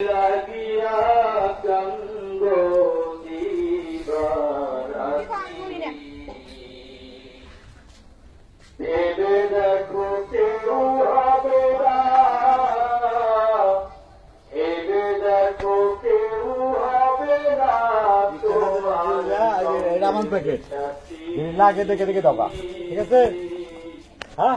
লাগিয়া তোমার প্যাকেট লাগে দেখে দেখে দবা ঠিক আছে হ্যাঁ।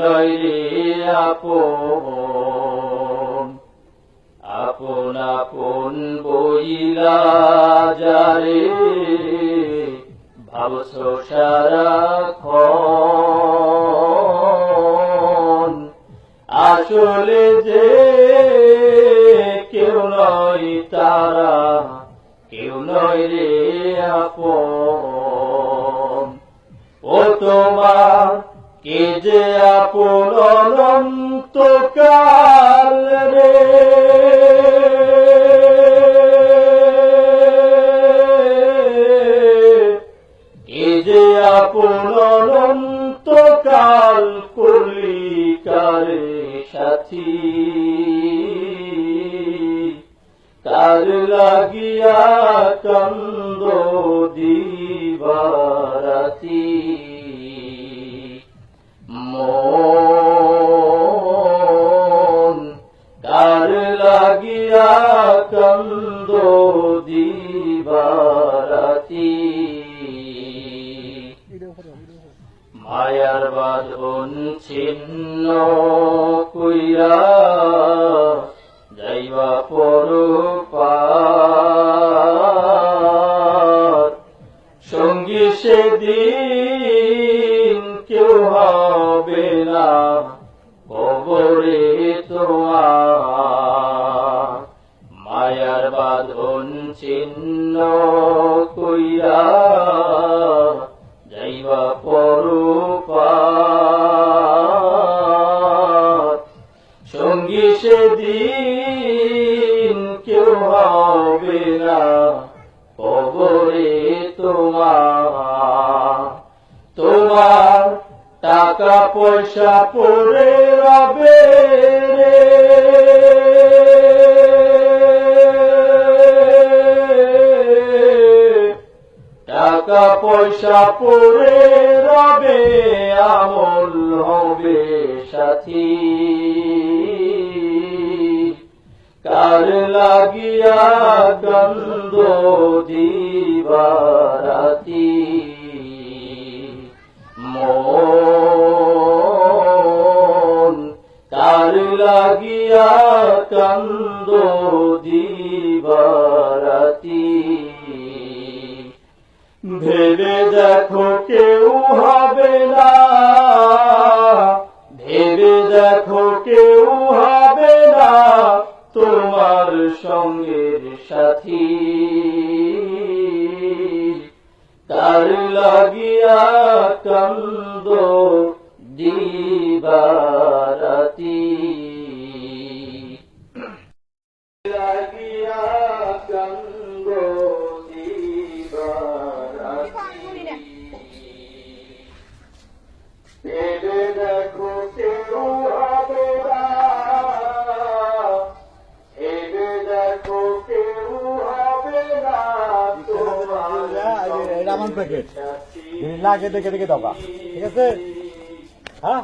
নয় আপন আপন আপন বইলা যারে, ভাবছ সারাক্ষণ। আসলে যে কেউ নয় তারা, কেউ নয় রে আপন। ও তোমার কে যে আপন অনন্তকাল রে। কে যে আপন অনন্তকাল করলি কারে সাথী। কার লাগিয়া দিবারাতি। দিবারাতি মায়ার বাঁধন ছিন্ন কইরা যাইবা পর সঙ্গী সেদিন কেউ হবে মায়ার বাঁধন চিহ্ন কইরা যাইবা পরপার সঙ্গী সেদিন কেউ হবে না কবরে তোমার তোমার টাকা পয়সা পড়ে রবে টাকা পয়সা পড়ে রবে, আমল হবে সাথী। কার লাগিয়া গন্ধ দিবারাতি? মন কার লাগিয়া কন্দ দিবারাতি? ভেবে দেখো কেউ হবে না। ভেবে দেখো কেউ হবে না তোমার সঙ্গের সাথী। তার লাগিয়া কন্দ দিবারাতি এটা আমার প্যাকেট লাগে দেখে দেখে দবা ঠিক আছে হ্যাঁ।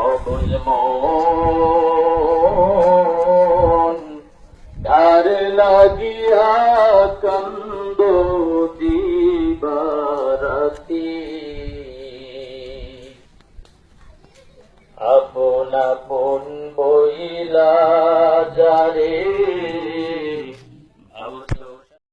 অবুল মন তার লাগিয়া কন্দ আপনা পুন বইলা যারে